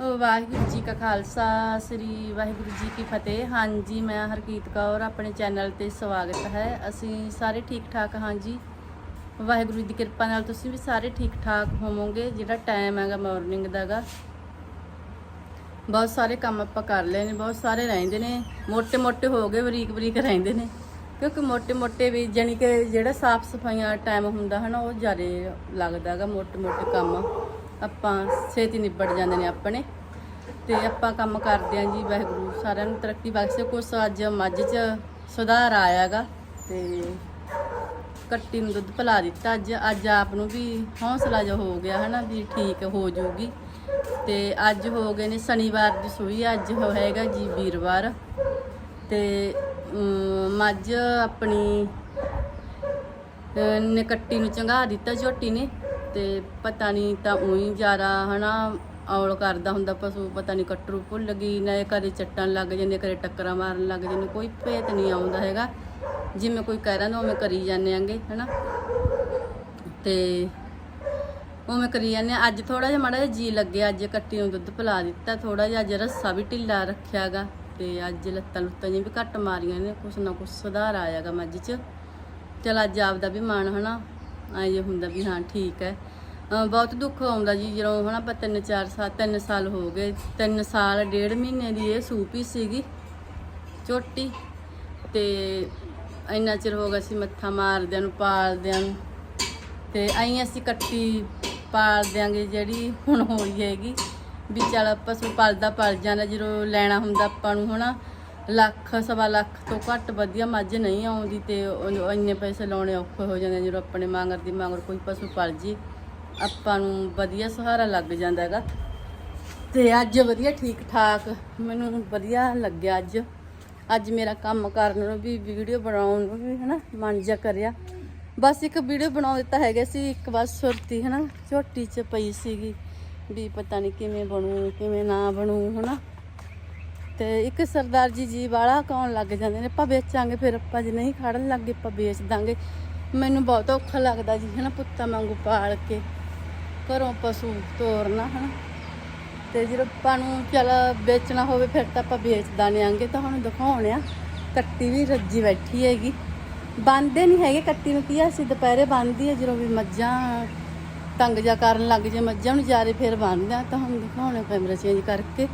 ਵਾਹਿਗੁਰੂ ਜੀ ਕਾ ਖਾਲਸਾ, ਸ੍ਰੀ ਵਾਹਿਗੁਰੂ ਜੀ ਕੀ ਫਤਿਹ। ਹਾਂਜੀ, ਮੈਂ ਹਰਕੀਤ ਕੌਰ, ਆਪਣੇ ਚੈਨਲ ਤੇ ਸਵਾਗਤ ਹੈ। ਅਸੀਂ ਸਾਰੇ ਠੀਕ ਠਾਕ ਹਾਂ ਜੀ। ਵਾਹਿਗੁਰੂ ਦੀ ਕਿਰਪਾ ਨਾਲ ਤੁਸੀਂ ਵੀ ਸਾਰੇ ਠੀਕ ਠਾਕ ਹੋਵੋਗੇ, ਜਿਹੜਾ ਟਾਈਮ ਹੈਗਾ ਮਾਰਨਿੰਗ ਦਾਗਾ ਬਹੁਤ ਸਾਰੇ ਕੰਮ ਆਪਾਂ ਕਰ ਲਏ ਨੇ, ਬਹੁਤ ਸਾਰੇ ਰਹਿੰਦੇ ਨੇ। ਮੋٹے ਮੋٹے ਹੋ ਗਏ ਬਰੀਕ ਬਰੀਕ ਰਹਿੰਦੇ ਨੇ। ਕਿਉਂਕਿ ਮੋٹے ਮੋٹے ਵੀ ਜਾਨੀ ਕਿ ਜਿਹੜਾ ਸਾਫ਼ ਸਫਾਈਆਂ ਟਾਈਮ ਹੁੰਦਾ ਹਨਾ, ਉਹ ਜਾਰੇ ਲੱਗਦਾਗਾ ਮੋٹے ਮੋٹੇ ਕੰਮ। ਆਪਾਂ ਛੇਤੀ ਨਿਬੜ ਜਾਂਦੇ ਨੇ ਆਪਣੇ। ਤੇ ਆਪਾਂ ਕੰਮ ਕਰਦੇ ਆਂ ਜੀ ਵਾਹਿਗੁਰੂ, ਸਾਰਿਆਂ ਨੂੰ ਤਰੱਕੀ ਬਖਸ਼ੇ, ਕੁਛ ਅੱਜ ਮੱਝ 'ਚ ਸੁਧਾਰ ਆਇਆਗਾ ਤੇ ਕੱਟੀ ਨੂੰ ਦੁੱਧ ਪਿਲਾ ਦਿੱਤਾ ਅੱਜ। ਅੱਜ ਆਪ ਨੂੰ ਵੀ ਹੌਸਲਾ ਜਿਹਾ ਹੋ ਗਿਆ ਹਨਾ ਵੀ ਠੀਕ ਹੋ ਜਾਊਗੀ ਤੇ ਅੱਜ ਹੋ ਗਏ ਨੇ ਸ਼ਨੀਵਾਰ ਦੀ ਸੂਈ, ਅੱਜ ਹੋਏਗਾ ਜੀ ਵੀਰਵਾਰ। ਤੇ ਮੱਝ ਆਪਣੀ ਨੇ ਕੱਟੀ ਨੂੰ ਚੰਗਾ ਦਿੱਤਾ ਝੋਟੀ ਨੇ। ਤੇ ਪਤਾ ਨਹੀਂ ਤਾਂ ਉਹੀ ਜ਼ਿਆਦਾ ਹਨਾ ਔਲ ਕਰਦਾ ਹੁੰਦਾ ਪਸ਼ੂ, ਪਤਾ ਨਹੀਂ ਕੱਟਰੂ ਭੁੱਲ ਗਈ, ਨਾ ਕਦੇ ਚੱਟਣ ਲੱਗ ਜਾਂਦੇ ਕਦੇ ਟੱਕਰਾਂ ਮਾਰਨ ਲੱਗ ਜਾਂਦੇ, ਕੋਈ ਭੇਤ ਨਹੀਂ ਆਉਂਦਾ ਹੈਗਾ। ਜਿਵੇਂ ਕੋਈ ਕਹਿ ਰਿਹਾ ਉਵੇਂ ਕਰੀ ਜਾਂਦੇ ਆਂਗੇ, ਹਨਾ। ਤੇ ਉਵੇਂ ਕਰੀ ਜਾਂਦੇ ਹਾਂ। ਅੱਜ ਥੋੜਾ ਜਿਹਾ ਮਾੜਾ ਜਿਹਾ ਜੀ ਲੱਗਿਆ, ਅੱਜ ਕੱਟੀ ਨੂੰ ਦੁੱਧ ਪਿਲਾ ਦਿੱਤਾ ਥੋੜਾ ਜਿਹਾ ਅੱਜ ਰੱਸਾ ਵੀ ਢਿੱਲਾ ਰੱਖਿਆਗਾ ਤੇ ਅੱਜ ਲੱਤਾਂ ਲੁੱਤਾਂ ਜਿਹੀਆਂ ਵੀ ਘੱਟ ਮਾਰੀਆਂ ਨੇ, ਕੁਛ ਨਾ ਕੁਛ ਸੁਧਾਰ ਆਇਆਗਾ ਮੱਝ 'ਚ। ਚਲ ਅੱਜ ਆਪਦਾ ਵੀ ਮਨ ਹਨਾ। ਐਂ ਹੁੰਦਾ ਵੀ ਹਾਂ, ਠੀਕ ਹੈ। ਬਹੁਤ ਦੁੱਖ ਆਉਂਦਾ ਜੀ, ਜਦੋਂ ਹਨਾ ਆਪਾਂ ਤਿੰਨ ਚਾਰ ਸਾਲ ਤਿੰਨ ਸਾਲ ਹੋ ਗਏ, ਤਿੰਨ ਸਾਲ, ਡੇਢ ਮਹੀਨੇ ਦੀ ਇਹ ਸੂਪ ਹੀ ਸੀਗੀ, ਝੋਟੀ। ਤੇ ਇੰਨਾ ਚਿਰ ਹੋ ਗਿਆ ਸੀ ਮੱਥਾ ਮਾਰਦਿਆਂ ਨੂੰ, ਪਾਲਦਿਆਂ ਨੂੰ। ਤੇ ਐਂ ਅਸੀਂ ਕੱਟੀ ਪਾਲ ਦਿਆਂਗੇ ਜਿਹੜੀ ਹੁਣ ਹੋਈ ਹੈਗੀ। ਵੀ ਚੱਲ ਪਸ਼ੂ ਪਲਦਾ ਪਲ ਜਾਂਦਾ, ਜਦੋਂ ਲੈਣਾ ਹੁੰਦਾ ਆਪਾਂ ਨੂੰ ਹਨਾ। ਲੱਖ, ਸਵਾ ਲੱਖ ਤੋਂ ਘੱਟ ਵਧੀਆ ਮੱਝ ਨਹੀਂ ਆਉਂਦੀ ਤੇ ਇੰਨੇ ਪੈਸੇ ਲਾਉਣੇ ਔਖੇ ਹੋ ਜਾਂਦੇ ਜਦੋਂ ਆਪਣੇ ਮੰਗਰ ਦੀ ਮੰਗਰ ਕੋਈ ਪਸ਼ੂ ਪਲ ਜੀ। ਆਪਾਂ ਨੂੰ ਵਧੀਆ ਸਹਾਰਾ ਲੱਗ ਜਾਂਦਾ ਹੈਗਾ। ਤੇ ਅੱਜ ਵਧੀਆ ਠੀਕ ਠਾਕ ਮੈਨੂੰ ਵਧੀਆ ਲੱਗਿਆ ਅੱਜ। ਅੱਜ ਮੇਰਾ ਕੰਮ ਕਰਨ ਨੂੰ ਵੀ ਵੀਡੀਓ ਬਣਾਉਣ ਨੂੰ ਵੀ ਹਨਾ ਮਨ ਜਾ ਕਰਿਆ। ਬਸ ਇੱਕ ਵੀਡੀਓ ਬਣਾ ਦਿੱਤਾ ਹੈਗਾ ਸੀ, ਇੱਕ ਬਸ ਸੁਰਤੀ ਹਨਾ, ਝੋਟੀ 'ਚ ਪਈ ਸੀਗੀ ਵੀ ਪਤਾ ਨਹੀਂ ਕਿਵੇਂ ਬਣੂ, ਕਿਵੇਂ ਨਾ ਬਣੂ ਹਨਾ। ਤੇ ਇੱਕ ਸਰਦਾਰ ਜੀ ਜੀ ਵਾਲਾ ਕੌਣ ਲੱਗ ਜਾਂਦੇ ਨੇ, ਆਪਾਂ ਵੇਚਾਂਗੇ ਫਿਰ ਆਪਾਂ, ਜੇ ਨਹੀਂ ਖੜਨ ਲੱਗੇ ਆਪਾਂ ਵੇਚ ਦਾਂਗੇ। ਮੈਨੂੰ ਬਹੁਤ ਔਖਾ ਲੱਗਦਾ ਜੀ ਹਨਾ ਪੁੱਤਾਂ ਵਾਂਗੂ ਪਾਲ ਕੇ। ਘਰੋਂ ਪਸ਼ੂ ਤੋਰਨਾ, ਹਨਾ। ਤੇ ਜਦੋਂ ਆਪਾਂ ਨੂੰ ਚਲ ਵੇਚਣਾ ਹੋਵੇ, ਫਿਰ ਤਾਂ ਆਪਾਂ ਵੇਚਦਾ ਦਾਨੇਾਂਗੇ ਤਾਂ ਹੁਣ ਦਿਖਾਉਣੇ ਆ, ਕੱਟੀ ਵੀ ਰੱਜੀ ਬੈਠੀ ਹੈਗੀ। ਬੰਦੇ ਨਹੀਂ ਹੈਗੇ ਕੱਟੀ ਨੂੰ, ਕੀ ਆ, ਅਸੀਂ ਦੁਪਹਿਰੇ ਬੰਨਦੀ ਹੈ ਜਦੋਂ ਵੀ ਮੱਝਾਂ ਤੰਗ ਜਾ ਕਰਨ ਲੱਗ ਜੇ, ਮੱਝਾਂ ਨੂੰ ਜਾਰੇ ਫਿਰ ਬੰਨਦੇ ਆ। ਤਾਂ ਹੁਣ ਦਿਖਾਉਣੇ ਕੈਮਰਾ ਚੇਂਜ ਕਰਕੇ।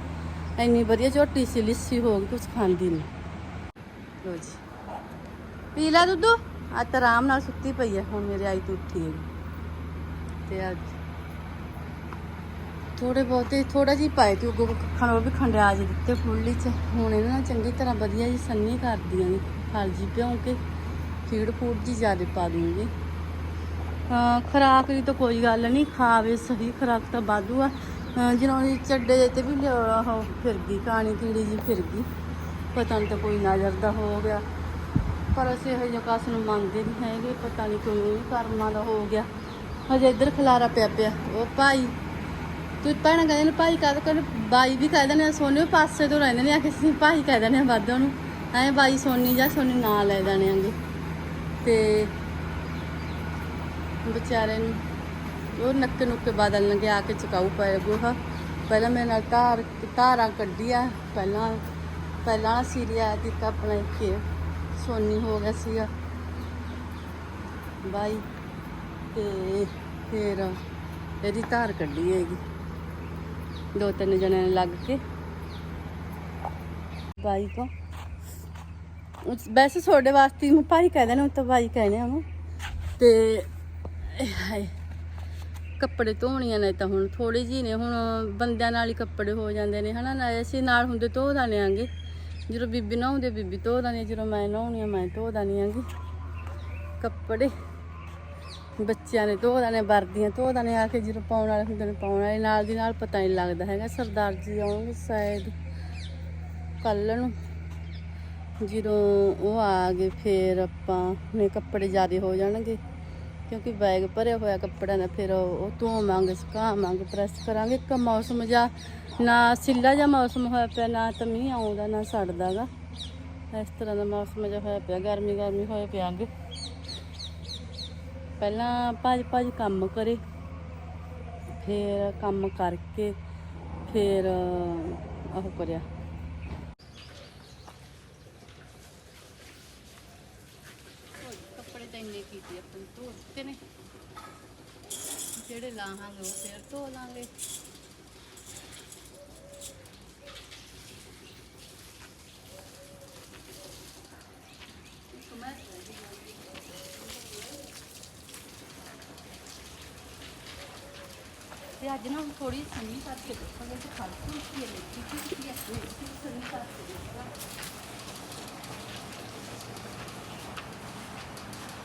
ਇੰਨੀ ਵਧੀਆ ਝੋਟੀ ਸੀ, ਲਿੱਸੀ ਹੋ ਗਈ ਕੁਝ ਖਾਂਦੀ ਨਹੀਂ ਲੋ ਜੀ। ਪੀ ਲੈ ਦੁੱਧ। ਆ ਤਾਂ ਆਰਾਮ ਨਾਲ ਸੁੱਤੀ ਪਈ ਹੈ ਹੁਣ ਮੇਰੇ ਆਈ ਤੋਂ ਉੱਠੀ ਹੈਗੀ। ਤੇ ਅੱਜ ਥੋੜੇ ਬਹੁਤੇ ਥੋੜਾ ਜਿਹਾ ਪਾਏ ਤੇ ਉਹ ਖਾਣ ਉਹ ਵੀ ਖੰਡਿਆ ਜੀ ਦਿੱਤੇ ਫੁੱਲੀ ਚ। ਹੁਣ ਇਹਨਾਂ ਨਾਲ ਚੰਗੀ ਤਰ੍ਹਾਂ ਵਧੀਆ ਜੀ ਸੰਨੀ ਕਰਦੀਆਂ ਨੇ ਹਲ ਜੀ ਭਿਉਂ ਕੇ ਫੀਡ ਫੂਡ ਜੀ ਜ਼ਿਆਦਾ ਪਾ ਦੂੰਗੀ। ਹਾਂ ਖਰਾਕ ਦੀ ਤਾਂ ਕੋਈ ਗੱਲ ਨਹੀਂ, ਖਾਵੇ ਸਹੀ, ਖਰਾਕ ਤਾਂ ਵਾਧੂ ਆ। ਅਹ ਚੱਡੇ ਜਿਹੇ ਤੇ ਵੀ ਉਹ ਫਿਰ ਗਈ, ਕਾਣੀ ਕੀੜੀ ਜੀ ਫਿਰ ਗਈ। ਪਤਾ ਨਹੀਂ ਤਾਂ ਕੋਈ ਨਜ਼ਰ ਦਾ ਹੋ ਗਿਆ। ਪਰ ਅਸੀਂ ਇਹ ਜਿਹਾ ਕਾਸ ਨੂੰ ਮੰਨਦੇ ਨਹੀਂ ਹੈਗੇ, ਪਤਾ ਨਹੀਂ ਕਿਉਂ ਕਰਮਾਂ ਦਾ ਹੋ ਗਿਆ। ਹਜੇ ਇੱਧਰ ਖਲਾਰਾ ਪਿਆ ਪਿਆ, ਉਹ ਭਾਈ ਤੂੰ ਭੈਣਾਂ ਕਹਿੰਦੇ ਨੇ ਭਾਈ ਕਾਹਦਾ ਕਹਿੰਦੇ ਬਾਈ ਵੀ ਕਹਿ ਦਿੰਦੇ ਨੇ ਸੋਨੇ ਵੀ ਪਾਸੇ ਤੋਂ ਰਹਿੰਦੇ ਨੇ, ਆ ਕਿਸੇ ਭਾਈ ਕਹਿ ਦਿੰਦੇ ਨੇ ਵੱਧ ਨੂੰ ਐ ਬਾਈ ਸੋਨੀ ਜਾਂ ਸੋਨੀ ਨਾਂ ਲੈ ਦੇਣੇ ਆਂਗੇ। ਤੇ ਵਿਚਾਰੇ ਨੂੰ ਉਹ ਨੱਕੇ ਨੁੱਕੇ ਬਾਦਲ ਲੰਗੇ, ਆ ਕੇ ਚਕਾਉ ਪਏ ਗੋਹਾ। ਪਹਿਲਾਂ ਮੇਰੇ ਨਾਲ ਧਾਰ, ਧਾਰਾਂ ਕੱਢੀਆਂ, ਪਹਿਲਾਂ ਪਹਿਲਾਂ ਸੀਰੀਆ ਦੀ ਤਾਂ ਆਪਣਾ ਇੱਕ ਸੋਨੀ ਹੋ ਗਿਆ ਸੀਗਾ। ਬਾਈ ਤੇ ਫਿਰ ਇਹਦੀ ਧਾਰ ਕੱਢੀ ਹੈਗੀ। ਦੋ ਤਿੰਨ ਜਣਿਆਂ ਨੇ ਲੱਗ ਕੇ। ਬਾਈ ਕੋ। ਵੈਸੇ ਤੁਹਾਡੇ ਵਾਸਤੇ ਮੈਂ ਭਾਈ ਕਹਿੰਦੇ ਨੇ ਉਹ ਤਾਂ ਬਾਈ ਕਹਿੰਦੇ ਆ ਉਹਨੂੰ। ਤੇ ਹਾਏ, ਕੱਪੜੇ ਧੋਣੀਆਂ ਨੇ ਤਾਂ ਹੁਣ ਥੋੜੇ ਜੀ ਨੇ, ਹੁਣ ਬੰਦਿਆਂ ਨਾਲ ਹੀ ਕੱਪੜੇ ਹੋ ਜਾਂਦੇ ਨੇ, ਹਨਾ ਨਾ, ਅਸੀਂ ਨਾਲ ਹੁੰਦੇ ਧੋ ਦਾਨੇ ਆਂਗੇ। ਜਦੋਂ ਬੀਬੀ ਨਹਾਉਂਦੇ ਬੀਬੀ ਧੋ ਦਾਨੀ ਜਦੋਂ ਮੈਂ ਨਹਾਉਣੀ ਆ, ਮੈਂ ਧੋ ਦਾਨੀ ਆਂਗੀ। ਕੱਪੜੇ। ਬੱਚਿਆਂ ਨੇ ਧੋ ਦਾਣੇ ਵਰਦੀਆਂ ਧੋ ਦਾਣੇ ਆ ਕੇ ਜਦੋਂ ਪਾਉਣ ਵਾਲੇ ਹੁੰਦੇ ਨੇ, ਪਾਉਣ ਵਾਲੇ ਨਾਲ ਦੀ ਨਾਲ ਪਤਾ ਨਹੀਂ ਲੱਗਦਾ ਹੈਗਾ, ਸਰਦਾਰ ਜੀ ਆਉਣਗੇ ਸ਼ਾਇਦ ਕੱਲ ਨੂੰ। ਜਦੋਂ ਉਹ ਆ ਗਏ, ਫੇਰ ਆਪਾਂ ਨੇ ਕੱਪੜੇ ਜ਼ਿਆਦਾ ਹੋ ਜਾਣਗੇ, ਕਿਉਂਕਿ ਬੈਗ ਭਰਿਆ ਹੋਇਆ ਕੱਪੜਿਆਂ ਦਾ, ਫਿਰ ਉਹ ਧੋਵਾਂਗੇ, ਸੁਕਾਵਾਂਗੇ ਪ੍ਰੈਸ ਕਰਾਂਗੇ। ਇੱਕ ਮੌਸਮ ਜਾਂ, ਨਾ ਸਿੱਲਾ ਜਿਹਾ ਮੌਸਮ ਹੋਇਆ ਪਿਆ, ਨਾ ਤਾਂ ਮੀਂਹ ਆਉਂਦਾ, ਨਾ ਸੜਦਾਗਾ ਇਸ ਤਰ੍ਹਾਂ ਦਾ ਮੌਸਮ ਜਿਹਾ ਹੋਇਆ ਪਿਆ ਗਰਮੀ ਗਰਮੀ ਹੋਇਆ ਪਿਆ ਅੱਗੇ। ਪਹਿਲਾਂ ਭੱਜ ਭੱਜ ਕੰਮ ਕਰੇ, ਫਿਰ ਕੰਮ ਕਰਕੇ ਫੇਰ ਉਹ ਕਰਿਆ। ਕੱਪੜੇ ਤਾਂ ਇੰਨੇ ਕੀਤੇ, ਆਪਾਂ ਧੋ ਨੇ। ਜਿਹੜੇ ਲਾਹਾਂਗੇ ਉਹ ਫੇਰ ਧੋ ਲਾਂਗੇ। ਤੇ ਅੱਜ ਨਾ ਥੋੜੀ ਸੰਨੀ ਕਰਕੇ ਦੇਖਾਂਗੇ ਕਿ ਖਾਲਸੂ ਕੀ ਹੈ ਲਿਖੀ ਕੀ ਹੈ ਸੰਨੀ ਕਰਕੇ ਦੇਖਾਂਗੇ।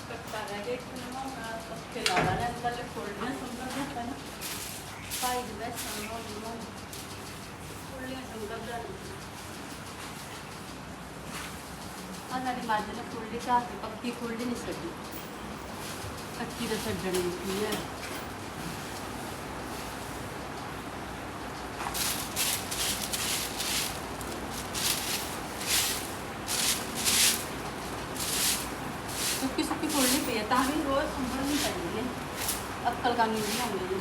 ਕੱਟਾ ਰਹਿ ਗਿਆ ਇੱਕ ਨਵਾਂ ਪੱਕੇ ਲਾ ਲਾ ਨੇ ਅੰਦਰ ਫੋਲਡੀਆਂ ਸੰਭਲ ਗਿਆ ਤਾਂ ਪਾਈ ਦੇ ਵਿੱਚ ਸੰਭਲ ਨੂੰ ਫੋਲਡੀਆਂ ਸੰਭਲ ਗਿਆ ਆ ਸਾਡੀ ਮੱਝ ਨੇ ਫੁੱਲਡੀ ਘਾਹ ਪੱਕੀ ਫੁੱਲਡੀ ਨਹੀਂ ਛੱਡੀ। ਕੱਚੀ ਤਾਂ ਛੱਡਣੀ ਕੀ ਹੈ ਸੁੱਕੀ ਸੁੱਕੀ ਫੁੱਲਡੀ ਪਈ ਹੈ ਤਾਂ ਵੀ ਰੋਜ਼ ਸੰਭਲਣੀ ਪੈਂਦੀ ਹੈ ਨਹੀਂ ਆਉਂਦੀ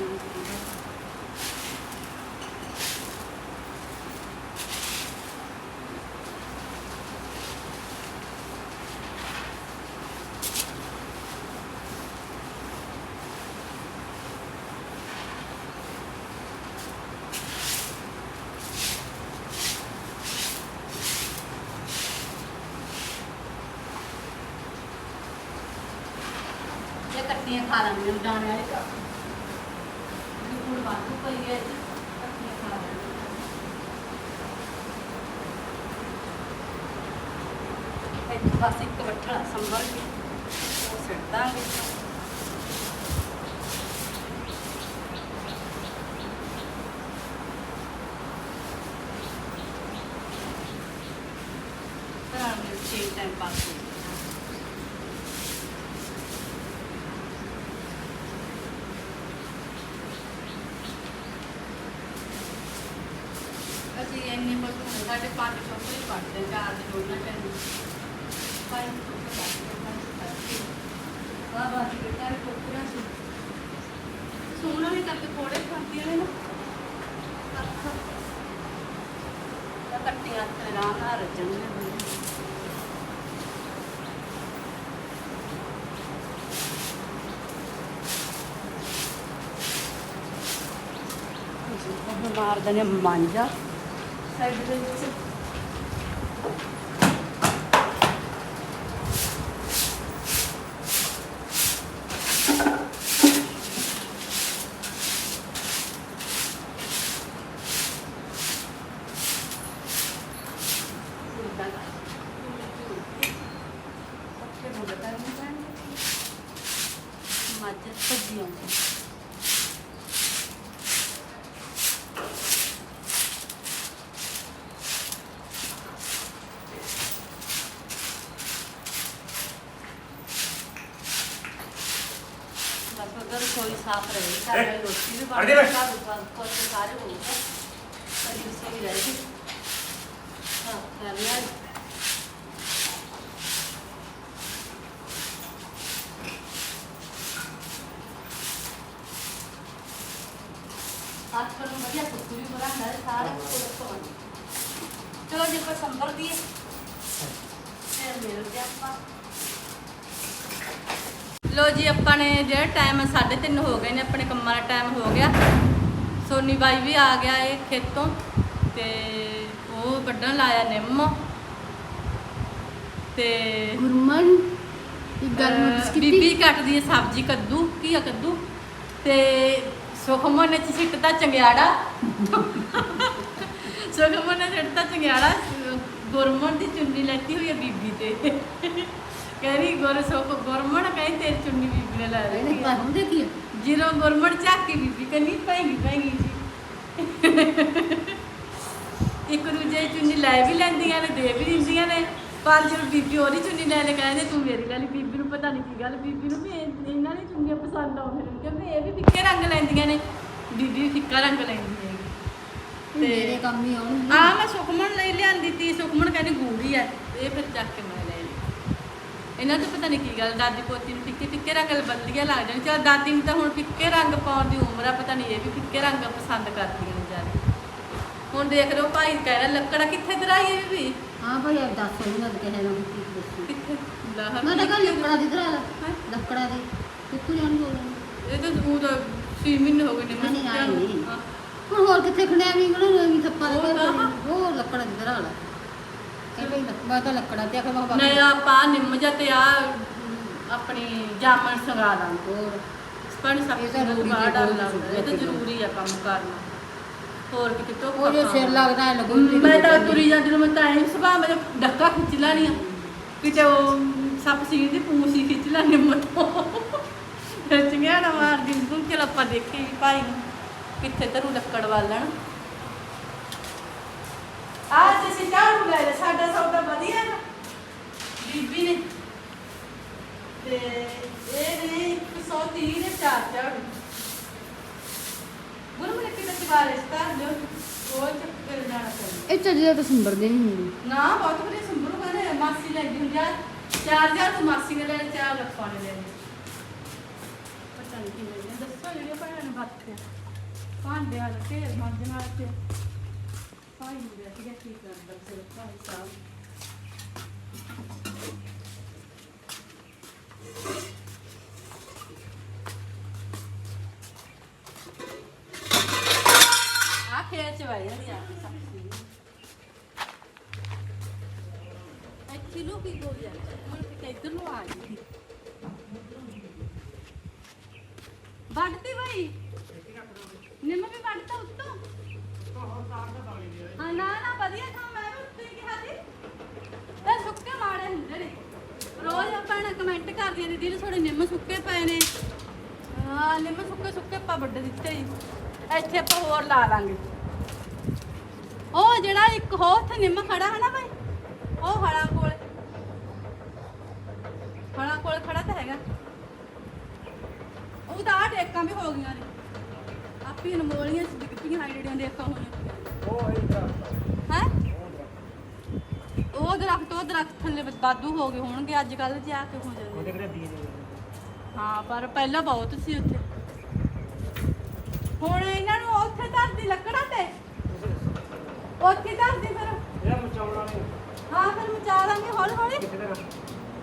ਜਿਹਨਾਂ ਕੱਟੀਆਂ ਖਾ ਲੈਂਦੇ ਨੇ ਦਾਣੇ ਵਾਲੇ ਕੱਪ ਬਿਲਕੁਲ ਬਾਤੂ ਪਈ ਹੈ ਜੀ ਕੱਟੀਆਂ ਖਾ ਲੈਂਦੇ ਇੱਥੇ ਬਸ ਸੰਭਲ ਕੇ ਉਹ ਸਿੱਟ ਦਾਂਗੇ ਕਰਾਂਗੇ ਛੇ ਟਾਈਮ ਪਾਸ ਅਸੀਂ ਇੰਨੇ ਪਸ਼ੂ ਸਾਡੇ ਪੰਜ ਛੋਕਰੇ ਪੜਦੇ ਚਾਰ ਦੇ ਦੋਨਾਂ ਟੈਨ ਪੰਜ ਛੋਕਰੇ ਪੜਦੇ ਆ ਬਾਤ ਕਿਤਾ ਰੇ ਕੋਕਰਾ ਸੀ ਸੋਨਾ ਵੀ ਕਰਕੇ ਥੋੜੇ ਖਾਂਦੀਆਂ ਨੇ ਨਾ ਤਾਂ ਕੱਟੀਆਂ ਤੇ ਰਾਮ ਨਾਲ ਰਜਣ ਨੇ ਉਹ ਮਾਰਦੇ ਨੇ ਮਾਂਜਾ ਸਾਈਡ ਦੇ ਵਿੱਚ ਮੱਝ ਭੱਜੀ ਆਉਂਦੀ। ਬਸ ਉਧਰ ਕੋਈ ਸਾਫ਼ ਰਹੇ ਸਾਰੇ ਰੋਟੀ ਵੀ ਬਣ ਅੜਦੇ ਘਰ ਉੱਪਰ ਉੱਪਰ ਤੇ ਸਾਰੇ ਹੋਊਗਾ ਅਜੀ ਸਹੀ ਰਹੇਗੀ ਹਾਂ ਕਰ ਲਿਆ ਅੱਜ ਕੱਲ੍ਹ ਨੂੰ ਵਧੀਆ ਕੁੱਕੂ ਵੀ ਬਣਾ ਹੈ ਸਾਰੇ ਕੋਲ ਕੋਲ ਚਲੋ ਜੇ ਕੋਈ ਸੰਭਰ ਦੀ ਹੈ ਫਿਰ ਮਿਲਦੇ ਆਪਾਂ। ਲੋ ਜੀ ਆਪਾਂ ਨੇ ਜਿਹੜਾ ਟਾਈਮ 3:30 ਹੋ ਗਏ ਨੇ ਆਪਣੇ ਕੰਮਾਂ ਦਾ ਟਾਈਮ ਹੋ ਗਿਆ। ਸੋਨੀ ਬਾਈ ਵੀ ਆ ਗਿਆ ਇਹ ਖੇਤੋਂ ਤੇ ਉਹ ਵੱਢਣ ਲਾਇਆ ਨਿੰਮ। ਤੇ ਗੁਰਮਨ ਗੱਲ ਨੋਟਿਸ ਅਹ, ਕੀਤੀ? ਬੀਬੀ ਕੱਟਦੀ ਹੈ ਸਬਜ਼ੀ ਕੱਦੂ। ਕੀ ਆ ਕੱਦੂ? ਤੇ ਸੁਖਮਨ ਨੇ ਸਿੱਟਦਾ ਚੰਗਿਆੜਾ। ਸੁਖਮਨ ਨੇ ਸਿੱਟਦਾ ਚੰਗਿਆੜਾ ਗੁਰਮਨ ਦੀ ਚੁੰਨੀ ਲੈਤੀ ਹੋਈ ਹੈ ਬੀਬੀ ਤੇ। ਕਹਿੰਦੀ ਗੁਰ ਸੁਖ ਗੁਰਮਨ ਕਹਿੰਦੀ ਤੇਰੀ ਚੁੰਨੀ ਬੀਬੀ ਨੇ ਲੈ ਇਹਨੇ ਲਈ ਪਾਹੂ ਦੇ ਕੀ ਜਦੋਂ ਗੁਰਮਨ ਝਾਕੀ ਬੀਬੀ ਕਹਿੰਦੀ ਪੈਂਗੀ ਪੈਂਗੀ ਜੀ। ਇੱਕ ਦੂਜੇ ਦੀ ਚੁੰਨੀ ਲੈ ਵੀ ਲੈਂਦੀਆਂ ਨੇ ਦੇ ਵੀ ਦਿੰਦੀਆਂ ਨੇ। ਪਰ ਜਦੋਂ ਬੀਬੀ ਉਹਦੀ ਚੁੰਨੀ ਲੈ ਲੈ ਕਹਿੰਦੇ ਤੂੰ ਮੇਰੀ ਲੈ ਲਈ ਬੀਬੀ ਨੂੰ ਪਤਾ ਨਹੀਂ ਕੀ ਗੱਲ ਬੀਬੀ ਨੂੰ ਵੀ ਇਹ- ਇਹਨਾਂ ਦੀ ਚੁੰਨੀਆਂ ਪਸੰਦ ਆਉਂਦੀਆਂ ਨੇ ਕਿਉਂਕਿ ਇਹ ਵੀ ਫਿੱਕੇ ਰੰਗ ਲੈਂਦੀਆਂ ਨੇ। ਬੀਬੀ ਫਿੱਕਾ ਰੰਗ ਲੈਂਦੀ ਹੈ। ਮੇਰੇ ਕੰਮ ਹੀ ਆਉਣਗੇ। ਆ ਮੈਂ ਸੁਖਮਨ ਲਈ ਲਿਆਂਦੀ ਤੀ ਸੁਖਮਨ ਕਹਿੰਦੀ ਗੂੜੀ ਐ। ਇਹ ਫਿਰ ਚੱਕ ਕੇ ਮੈਂ ਲੈ ਲਈ। ਇਹਨਾਂ ਤੋਂ ਪਤਾ ਨਹੀਂ ਕੀ ਗੱਲ ਦਾਦੀ ਪੋਤੀ ਨੂੰ ਫਿੱਕੇ ਫਿੱਕੇ ਰੰਗ ਬੱਲੀਆਂ ਲੱਗ ਜਾਣ। ਚਲ ਦਾਦੀ ਨੂੰ ਤਾਂ ਹੁਣ ਫਿੱਕੇ ਰੰਗ ਪਾਉਣ ਦੀ ਉਮਰ ਆ ਪਤਾ ਨਹੀਂ ਇਹ ਵੀ ਫਿੱਕੇ ਰੰਗ ਪਸੰਦ ਕਰਦੀਆਂ ਨੇ ਜ਼ਿਆਦਾ ਹੁਣ ਦੇਖ ਲਓ ਭਾਈ ਕਹਿ ਰਿਹਾ ਲੱਕੜਾ ਕਿੱਥੇ ਦਰਾਈਏ ਵੀ ਹਾਂ ਭਾਈ ਆਪ ਦੱਸ ਉਹਨਾਂ ਦੇ ਕਹਿ ਰਹਾ ਕੀ ਦੱਸੂ। ਕਿੱਥੇ? ਲਾਹਰ ਮੈਂ ਤਾਂ ਕੱਲ ਲੱਕੜਾ ਦੀ ਤਰ੍ਹਾਂ ਲੱਕੜਾ ਦੀ। ਕਿੱਥੋਂ ਜਾਣ ਬੋਲ ਇਹ ਤਾਂ ਉਹ ਤਾਂ 6 ਮਹੀਨੇ ਹੋ ਗਏ ਨੇ ਨਹੀਂ, ਨਹੀਂ। ਹਾਂ। ਹੁਣ ਹੋਰ ਕਿੱਥੇ ਖੰਡਿਆ ਵੀ? ਉਹਨਾਂ ਨੂੰ ਥੱਪਾ ਉਹ ਦੇ ਉਹ ਲੱਕੜਾ ਇਹ ਭਾਈ ਮੈਂ ਤਾਂ ਲੱਕੜਾ ਤੇ ਆਖਿਆ ਮੈਂ ਕਿਹਾ ਨਹੀਂ ਆਪਾਂ ਨਿੰਮ ਜਾਂ ਤੇ ਆ ਆਪਣੀ ਜਾਮਣ ਸੰਗਾ ਹੋਰ? ਸਭ ਤਾਂ ਬਾਹਰ ਇਹ ਤਾਂ ਜ਼ਰੂਰੀ ਆ ਕੰਮ ਕਰਨਾ। ਹੋਰ ਕਿਤੇ ਤੋਂ ਉਹ ਜੋ ਸਿਰ ਲੱਗਦਾ ਹੈ ਲੱਗੂ ਮੈਂ ਤਾਂ ਤੁਰੀ ਜਾਂਦੀ ਨੂੰ ਮੈਂ ਤਾਂ ਐਂ ਸੁਭਾਅ ਮੈਂ ਤਾਂ ਡੱਕਾ ਖਿੱਚ ਲੈਣੀ ਆ। ਕਿਤੇ ਉਹ ਸੱਪ ਸੀਰ ਦੀ ਪੂੰਛੀ ਖਿੱਚ ਲੈਣੀ ਮਤੋਂ ਚੰਗਿਆ ਨਾ ਮਾਰ ਦੀ ਤੂੰ ਚਲ ਆਪਾਂ ਦੇਖੀ ਭਾਈ ਨੂੰ। ਕਿੱਥੇ ਤਰੂ ਲੱਕੜ ਵਾਲਣ। ਅੱਜ ਅਸੀਂ ਝਾੜੂ ਲੈ ਲਿਆ ਸਾਡਾ ਸੌਦਾ ਵਧੀਆ ਨਾ ਬੀਬੀ ਨੇ। ਤੇ ਇਹ ਨੇ 130 ਦੇ ਚਾਰ ਝਾੜੂ ਗੁਰਮੁਖ ਕਿਤੇ ਚਵਾਰੇ ਸਤਾਰ ਲਿਓ ਉਹ ਚੱਕਰ ਜਾਣਾ ਪੈਂਦਾ। ਇਹ ਚੱਜਦਾ ਤਾਂ ਸੰਭਰਦੇ ਨਹੀਂ ਹੁੰਦੇ। ਨਾ ਬਹੁਤ ਵਧੀਆ ਸੰਭਰੂ ਕਹਿੰਦੇ ਮਾਸੀ ਲੈਂਦੀ ਹੁੰਦੀ ਆ ਚਾਰ ਹਜ਼ਾਰ ਤੋਂ ਮਾਸੀ ਨੇ ਲੈ ਚਾਰ ਲੱਖਾਂ ਨੇ ਲੈ ਲਏ। ਪਤਾ ਨਹੀਂ ਕਿਵੇਂ ਨੇ ਦੱਸੋ ਜਿਹੜੇ ਭੈਣਾਂ ਨੇ ਬੱਤ ਭਾਂਡੇ ਵਾਲੇ ਢੇਰ ਮਾਂਜਣ ਵਾਲੇ ਤੇ ਭਾਈ ਨੂੰ ਬੈਠ ਗਿਆ ਕੀ ਕਰਦਾ ਸਿਰ ਭਾਈ ਸਾਹਿਬ। ਖੇਤ ਚ ਵਾਈ ਜਾਂਦੀ ਆ। ਕੇ ਸਬਜ਼ੀ ਇੱਥੇ ਹੋ ਗਿਆ ਹੁਣ ਤੇ ਇੱਧਰ ਨੂੰ ਆ ਗਈ। ਵੱਢਤੀ ਭਾਈ ਨਿੰਮ ਵੀ ਵੱਢਤਾ ਉੱਤੋਂ? ਹਾਂ, ਨਾ ਨਾ, ਵਧੀਆ ਕੰਮ ਮੈਂ ਵੀ ਉੱਤੇ ਕਿਹਾ ਸੀ। ਤੇ ਸੁੱਕੇ ਮਾੜੇ ਹੁੰਦੇ ਨੇ। ਰੋਜ਼ ਆਪਾਂ ਨਾ ਕਮੈਂਟ ਕਰਦੀਆਂ ਨੇ ਥੋੜੇ ਨਿੰਮ ਸੁੱਕੇ ਪਏ ਨੇ। ਹਾਂ, ਨਿੰਮ ਸੁੱਕੇ ਸੁੱਕੇ ਆਪਾਂ ਵੱਢ ਦਿੱਤੇ ਜੀ ਇੱਥੇ ਆਪਾਂ ਹੋਰ ਲਾ ਲਾਂਗੇ। ਉਹ ਜਿਹੜਾ ਇੱਕ ਹੋ ਉੱਥੇ ਨਿੰਮ ਖੜਾ ਹੈ ਨਾ ਭਾਈ ਉਹ ਖੜਾ ਕੋਲ ਹੜਾ ਕੋਲ ਖੜਾ ਤਾਂ ਹੈਗਾ ਉਹਦਾ ਆਹ ਟੇਕਾਂ ਵੀ ਹੋ ਗਈਆਂ ਨੇ ਆਪੀ ਅਨਮੋਲੀਆਂ ਚ ਡਿੱਗ ਪਈਆਂ ਹਾਈਡੜੀਆਂ ਦੇਖਾਂ ਹੈ? ਉਹ ਦਰਖਤ ਉਹ ਦਰਖਤ ਥੱਲੇ ਬਾਦੂ ਹੋ ਗਏ ਹੋਣਗੇ ਅੱਜ ਕੱਲ ਜਾ ਕੇ ਹੋ ਜਾਂਦੇ। ਹਾਂ ਪਰ ਪਹਿਲਾਂ ਬਹੁਤ ਸੀ ਉੱਥੇ। ਹੁਣ ਇਹਨਾਂ ਨੂੰ ਉੱਥੇ ਧਰਦੀ ਲੱਕੜਾਂ ਤੇ। ਉੱਥੇ ਧਰਦੀ ਫਿਰ। ਹਾਂ ਫਿਰ ਮਚਾ ਲਾਂਗੇ ਹੌਲੀ ਹੌਲੀ।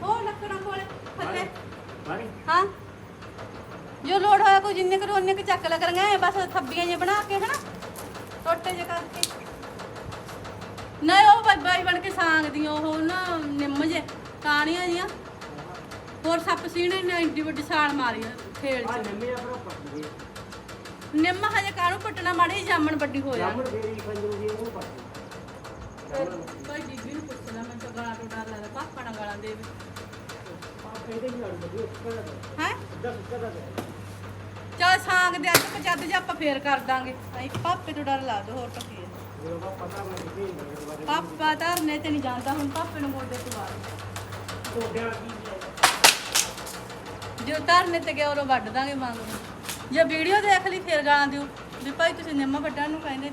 ਉਹ ਲੱਕੜਾਂ ਕੋਲੇ ਥੱਲੇ। ਹਾਂ। ਜੋ ਲੋੜ ਹੋਇਆ ਕੋਈ ਜਿੰਨੇ ਕਰੋ ਉਹਨੇ ਕੁ ਚੱਕ ਲਿਆ ਕਰਾਂਗੇ ਬਸ ਥੱਬੀਆਂ ਜੇ ਬਣਾ ਕੇ ਹਨਾ? ਟੋਟੇ ਜੇ ਕਰਕੇ। ਨਹੀਂ ਉਹ ਬਾਈ ਬਾਈ ਬਣ ਕੇ ਸਾਂਗਦੀਆਂ ਉਹ ਨਾ ਨਿੰਮ ਜੇ ਕਾਣੀਆਂ ਜੀਆਂ। ਹੋਰ ਸੱਪ ਸੀਣੇ ਨੇ ਇੰਡੀ ਵੱਡੀ ਛਾਲ ਮਾਰੀ ਆ ਖੇਲ ਚ। ਨਿੰਮ ਹਜੇ ਕਾਹਨੂੰ ਪੱਟਣਾ ਮਾੜੀ ਜਾਮਣ ਵੱਡੀ ਹੋ ਜਾ ਕੋਈ ਬੀਬੀ ਨੂੰ ਪੁੱਛ ਲੈ ਮੈਂ ਤਾਂ ਗਾਲਾਂ ਤੋਂ ਡਰ ਲੱਗਦਾ ਪਾਪਾ ਨਾਲ ਗਾਲਾਂ ਦੇ ਹੈ? ਚਲ ਸਾਂਗ ਦੇ ਅੱਜ ਪਚੱਦ ਜੇ ਆਪਾਂ ਫੇਰ ਕਰ ਦਾਂਗੇ। ਅਸੀਂ ਪਾਪੇ ਤੋਂ ਡਰ ਲਾ ਦੋ ਹੋਰ ਤਾਂ ਕੀ ਹੈ। ਪਾਪਾ ਧਰਨੇ ਤੇ ਨਹੀਂ ਜਾਂਦਾ, ਹੁਣ ਪਾਪੇ ਨੂੰ ਮੋਢੇ ਤੇ ਵਾਰ ਜੋ ਧਰਨੇ ਤੇ ਗਿਆ, ਉਦੋਂ ਵੱਢ ਦਾਂਗੇ ਮੰਗ ਨੂੰ। ਜੇ ਵੀਡੀਓ ਦੇਖ ਲਈ, ਫੇਰ ਗਾਲਾਂ ਦਿਓ। ਵੀ ਭਾਈ ਤੁਸੀਂ ਨਿੰਮਾ ਵੱਢਣ ਨੂੰ ਕਹਿੰਦੇ।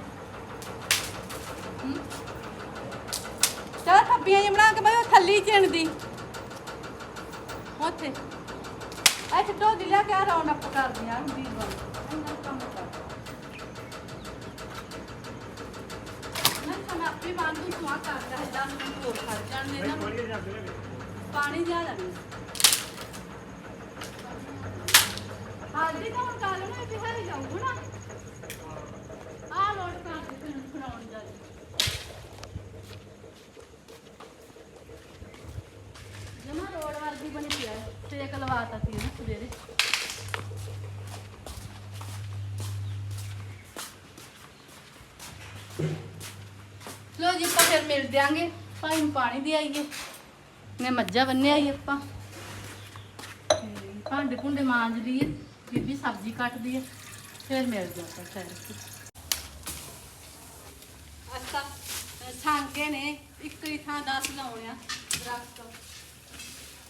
ਚਲ ਥੱਬੀਆਂ ਜਿਹੀਆਂ ਬਣਾ ਕੇ ਭਾਈ ਉਹ ਥੱਲੀ ਚਿਣਦੀ। ਉੱਥੇ। ਇੱਥੇ ਦੋ ਦਿਲਾ ਕੇ ਰੌਣਕ ਕਰਦੀਆਂ ਹੁੰਦੀ ਬਣ ਇੰਨਾ ਕੰਮ ਕਰ। ਨਾ ਸਮਾਂ ਆਪੇ ਵਾਂਗੂ ਸੁਆ ਕਰਦਾ ਹੈ 10 ਮਿੰਟ ਹੋਰ ਖੜ ਜਾਣ ਨੇ। ਨਾ ਪਾਣੀ ਜ਼ਿਆਦਾ ਨਹੀਂ ਹਾਲਦੀ ਤਾਂ ਹੁਣ ਕੱਲ ਨੂੰ ਇੱਥੇ ਹਰੀ ਜਾਊਗਾ ਨਾ ਆ ਲੋਡ ਕਰ ਦਿੱਤੇ ਨੂੰ ਸੁਣਾਉਣ ਜਾ ਜਮਾ ਰੋਡ ਵਰਗੀ ਬਣੀ ਪਈ ਆ ਸੇਕ ਲਵਾਤਾ ਸੀ ਇਹਨੂੰ ਸਵੇਰੇ ਲੋ ਜੀ ਆਪਾਂ ਫਿਰ ਮਿਲ ਦਿਆਂਗੇ। ਭਾਈ ਨੂੰ ਪਾਣੀ ਦੇ ਆਈਏ। ਨੇ ਮੱਝਾਂ ਬੰਨੇ ਆਈ ਆਪਾਂ। ਭਾਂਡੇ ਭੁੰਡੇ ਮਾਂਜ ਲਈਏ। ਬੀਬੀ ਸਬਜ਼ੀ ਕੱਟਦੀ ਹੈ ਫਿਰ ਮਿਲ ਜਾਂਦਾ ਫਿਰ ਅੱਛਾ ਛਾਂਗੇ ਨੇ। ਇੱਕ ਹੀ ਥਾਂ 10 ਲਾਉਣੇ ਆ। ਦਰਖਤ।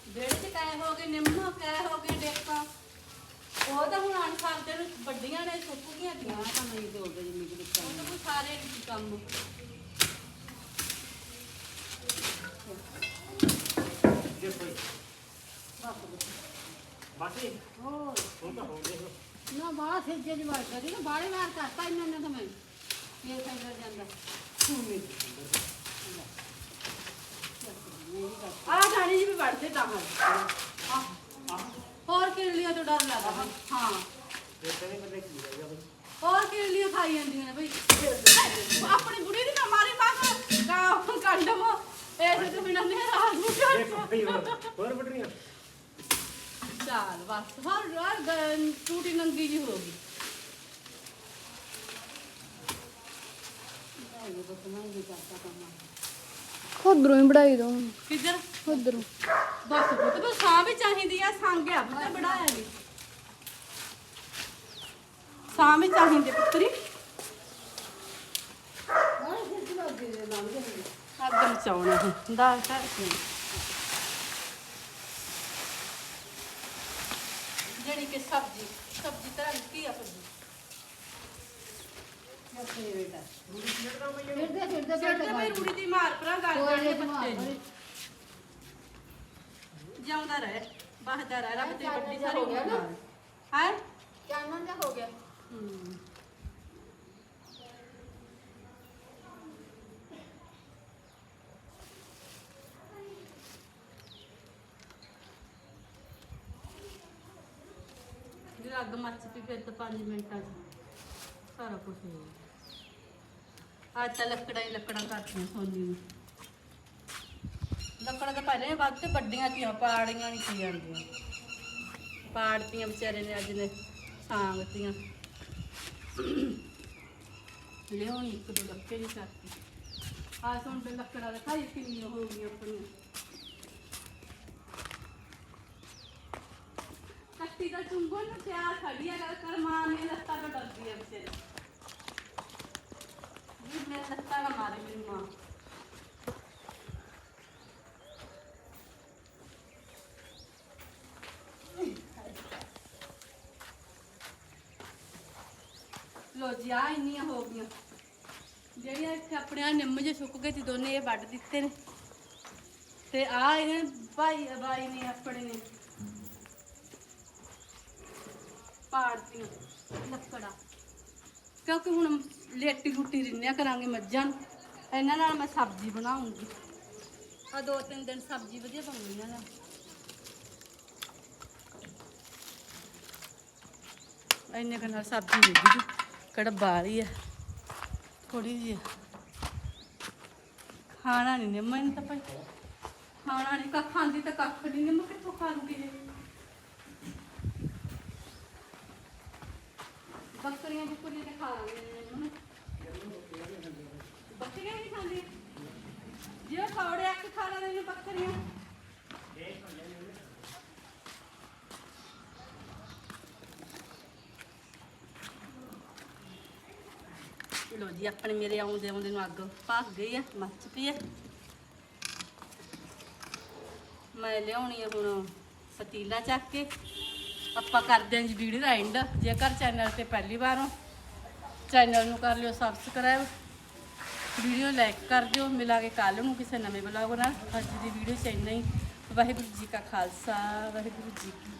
ਜਿਹੜੇ ਚ ਕਾਇ ਹੋ ਗਏ ਨਿੰਮ ਕਾਇ ਹੋ ਗਏ ਡੇਕਾਂ। ਉਹ ਤਾਂ ਹੁਣ ਅਨਸਾਰ ਦੇ ਵੱਡੀਆਂ ਨੇ ਸੁੱਕ ਗਈਆਂ। ਦੀਆਂ ਤਾਂ ਨਹੀਂ ਦੋ ਗਏ। ਜਿੰਨੀ ਕਿ ਉਹ ਤਾਂ ਕੋਈ ਸਾਰੇ ਨਹੀਂ ਨਾ ਬਾਹਲਾ ਸਿੱਜੇ ਦੀ ਵਾਰ ਕਰੀ ਨਾ ਬਾੜੇ ਮਾਰ ਕਰਤਾ ਇਹਨਾਂ ਨੇ ਤਾਂ ਮੈਂ ਇਹ ਸਾਈਡ ਜਾਂਦਾ ਆ ਜਾਣੀ ਜੀ ਵੀ ਵੜਦੇ ਤਾਂ ਹਾਂ ਹੋਰ ਕਿਰਲੀਆਂ ਤੋਂ ਡਰ ਲੱਗਦਾ ਬਈ ਹਾਂ ਹੋਰ ਕਿਰਲੀਆਂ ਖਾਈ ਜਾਂਦੀਆਂ ਨੇ ਬਈ ਆਪਣੀ ਬੁੜੀ ਦੀ ਨਾ ਮਾਰੀ ਮਾਸ ਕਾ ਕੰਡਮ ਐਸੇ ਤੋਂ ਬਿਨਾਂ ਨਹੀਂ ਰਾਜ ਨੂੰ ਹੋਰ ਬਟਰੀਆਂ ਚਾਲ ਬਸ ਹਰ ਹਰ ਗ- ਟੂਟੀ ਨੰਗੀ ਜੀ ਹੋ ਗਈ। ਉਧਰੋਂ ਹੀ ਬੜਾਈ ਦੋ ਕਿੱਧਰ? ਉਧਰੋਂ ਬਸ ਪੁੱਤ ਬਸ ਸਾਹ ਵੀ ਚਾਹੀਦੀ ਆ ਸੰਗਿਆ ਪੁੱਤ ਬੜਾਇਆ ਨਹੀਂ ਸਾਹ ਵੀ ਚਾਹੀਦੇ ਪੁੱਤਰੀ। ਅੱਗ ਮਚਾਉਣਾ ਹੈ। ਦਾਲ ਘਰ ਕੇ। ਜਿਹੜੀ ਕਿ ਸਬਜ਼ੀ ਸਬਜ਼ੀ ਤਰ੍ਹਾਂ ਕੀ ਆ ਸਬਜ਼ੀ? ਫਿਰਦੇ ਫਿਰਦੇ ਛੱਡਦੇ ਮੈਂ ਰੂੜੀ ਦੀ ਮਾਰ ਪਰਾਂ ਗੱਲ ਕਰਦੇ ਬੱਚੇ ਨੂੰ। ਜਿਉਂਦਾ ਰਹਿ ਬਾਹਦਾ ਰਹਿ ਰੱਬ ਤੇ ਵੱਡੀ ਸਾਰੀ ਹੋ ਗਿਆ ਨਾ? ਹੈ? ਚਾਨਣ ਦਾ ਹੋ ਗਿਆ। ਅੱਗ ਮੱਚ ਪਈ, ਫਿਰ ਤਾਂ 5 ਮਿੰਟਾਂ 'ਚ ਸਾਰਾ ਕੁਝ ਹੋ ਗਿਆ। ਅੱਜ ਤਾਂ ਲੱਕੜਾਂ ਹੀ ਲੱਕੜਾਂ ਕਰਤੀਆਂ ਸੋਨੀ ਨੂੰ। ਲੱਕੜਾਂ ਤਾਂ ਪਹਿਲੇ ਵੱਧ ਤੇ ਵੱਡੀਆਂ ਤੀਆਂ, ਪਾੜੀਆਂ ਨਹੀਂ ਕੀ ਜਾਂਦੀਆਂ। ਪਾੜਤੀਆਂ ਵਿਚਾਰੇ ਨੇ, ਅੱਜ ਨੇ ਸਾਂਗਤੀਆਂ ਲਿਆਉਣੀ ਇੱਕ ਦੋ ਲੱਕੇ ਦੀ ਕਰਤੀ ਆ ਸੁਣ ਤੇ ਲੱਕੜਾਂ ਦਿਖਾਈ ਕਿੰਨੀਆਂ ਹੋ ਗਈਆਂ ਆਪਣੀਆਂ। ਕੱਟੀ ਦਾ ਨੂੰ ਤਿਆਰ ਖੜੀ ਆ ਗੱਲ ਕਰ ਮਾਂ ਨੇ ਲੱਤਾਂ ਤੋਂ ਡਰਦੀ ਆ ਵਿਚਾਰੀ। ਜੀ ਮੈਂ ਲੱਤਾਂ ਦਾ ਮਾਰੇ ਮੇਰੀ ਮਾਂ। ਲੋ ਜੀ ਆ ਇੰਨੀਆਂ ਹੋ ਗਈਆਂ। ਜਿਹੜੀਆਂ ਇੱਥੇ ਆਪਣੇ ਆ ਨਿੰਮ ਜੇ ਸੁੱਕ ਗਏ ਸੀ, ਦੋਨੇ ਇਹ ਵੱਢ ਦਿੱਤੇ ਨੇ। ਤੇ ਆ ਇਹਨੇ ਭਾਈ, ਬਾਈ ਨੇ ਆਪਣੇ ਨੇ। ਪਾੜਤੀਆਂ ਲੱਕੜਾ। ਕਿਉਂਕਿ ਹੁਣ ਲੇਟੀ ਗੁੱਟੀ ਰਿੰਨਿਆ ਕਰਾਂਗੇ ਮੱਝਾਂ ਨੂੰ। ਇਹਨਾਂ ਨਾਲ ਮੈਂ ਸਬਜ਼ੀ ਬਣਾਉਂਗੀ। ਆ ਦੋ ਤਿੰਨ ਦਿਨ ਸਬਜ਼ੀ ਵਧੀਆ ਬਣਨੀ ਇਹਨਾਂ ਨਾਲ ਇੰਨੇ ਕੁ ਨਾਲ ਸਬਜ਼ੀ ਦੇ ਦੀ ਕਿਹੜਾ ਬਾਹਰੀ ਆ। ਥੋੜੀ ਜਿਹੀ ਖਾਣਾ ਨਹੀਂ ਨੇ ਤਾਂ ਭਾਈ। ਖਾਣਾ ਨਹੀਂ ਕੱਖ ਖਾਂਦੀ ਤਾਂ ਕੱਖ ਨਹੀਂ ਨੇ ਕਿੱਥੋਂ ਖਾ ਲੂੰਗੀ ਇਹ? ਬੱਕਰੀਆਂ ਬੁੱਕਰੀਆਂ ਤੇ ਖਾ ਲੈਂਦੇ ਨੇ ਬੱਕਰੀਆਂ ਨਹੀਂ ਖਾਂਦੀਆਂ ਜੇ ਕੌੜੇ ਆ ਖਾ ਲੈਂਦੇ ਨੇ ਬੱਕਰੀਆਂ। ਲੋ ਜੀ, ਆਪਣੇ ਮੇਰੇ ਆਉਂਦੇ ਆਉਂਦੇ ਨੂੰ ਅੱਗ ਭਾਗ ਗਈ ਆ, ਮੱਚ ਪਈ ਆ। ਮੈਂ ਲਿਆਉਣੀ ਆ ਹੁਣ ਪਤੀਲਾ ਚੱਕ ਕੇ। ਆਪਾਂ ਕਰਦੇ ਹਾਂ ਜੀ ਵੀਡੀਓ ਦਾ ਐਂਡ ਜੇਕਰ ਚੈਨਲ ਤੇ ਪਹਿਲੀ ਵਾਰ ਹੋ ਚੈਨਲ ਨੂੰ ਕਰ ਲਿਓ ਸਬਸਕ੍ਰਾਈਬ ਵੀਡੀਓ ਲਾਈਕ ਕਰ ਦਿਓ। ਮਿਲਾਂਗੇ ਕੱਲ ਨੂੰ ਕਿਸੇ ਨਵੇਂ ਬਲੌਗ ਨਾਲ। ਅੱਜ ਦੀ ਵੀਡੀਓ ਚ ਇੰਨਾ ਹੀ। ਵਾਹਿਗੁਰੂ ਜੀ ਕਾ ਖਾਲਸਾ, ਵਾਹਿਗੁਰੂ ਜੀ ਕੀ